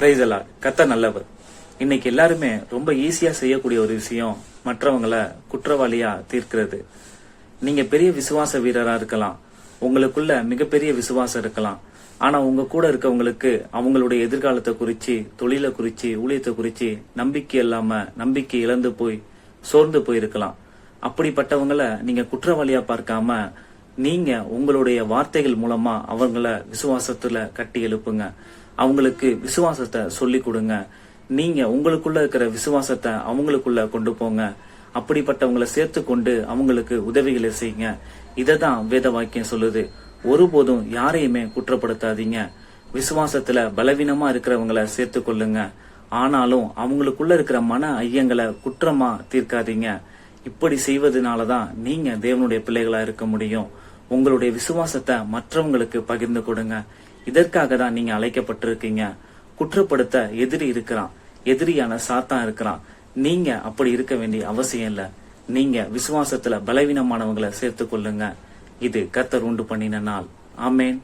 பிரைசலா கத்த நல்லவர். இன்னைக்கு எல்லாருமே ரொம்ப ஈஸியா செய்யக்கூடிய ஒரு விஷயம் மற்றவங்கள குற்றவாளியா தீர்க்கிறது. நீங்க பெரிய விசுவாச வீரரா இருக்கலாம். உங்களுக்குள்ள மிகப்பெரிய விசுவாசம் இருக்கலாம். ஆனா உங்க கூட இருக்கவங்களுக்கு அவங்களுடைய எதிர்காலத்தை குறிச்சு தொழிலை குறிச்சு ஊழியத்தை குறிச்சு நம்பிக்கை இல்லாம நம்பிக்கை இழந்து போய் சோர்ந்து போயிருக்கலாம். அப்படிப்பட்டவங்கள நீங்க குற்றவாளியா பார்க்காம நீங்க உங்களுடைய வார்த்தைகள் மூலமா அவங்கள விசுவாசத்துல கட்டி எழுப்புங்க. அவங்களுக்கு விசுவாசத்தை சொல்லி கொடுங்க. நீங்க உங்களுக்குள்ள இருக்கிற விசுவாசத்தை அவங்களுக்குள்ள கொண்டு போங்க. அப்படிப்பட்டவங்களை சேர்த்து கொண்டு அவங்களுக்கு உதவிகளை செய்யுங்க. இததான் வேத வாக்கியம் சொல்லுது. ஒருபோதும் யாரையுமே குற்றப்படுத்தாதீங்க. விசுவாசத்துல பலவீனமா இருக்கிறவங்கள சேர்த்து கொள்ளுங்க. ஆனாலும் அவங்களுக்குள்ள இருக்கிற மன ஐயங்களை குற்றமா தீர்க்காதீங்க. இப்படி செய்வதனாலதான் நீங்க தேவனுடைய பிள்ளைகளா இருக்க முடியும். உங்களுடைய விசுவாசத்தை மற்றவங்களுக்கு பகிர்ந்து கொடுங்க. இதற்காக தான் நீங்க அழைக்கப்பட்டிருக்கீங்க. குற்றப்படுத்த எதிரி இருக்கிறான். எதிரியான சாத்தான் இருக்கிறான். நீங்க அப்படி இருக்க வேண்டிய அவசியம் இல்ல. நீங்க விசுவாசத்துல பலவீனமானவங்களை சேர்த்து கொள்ளுங்க. இது கத்தர் உண்டு பண்ணின நாள். ஆமேன்.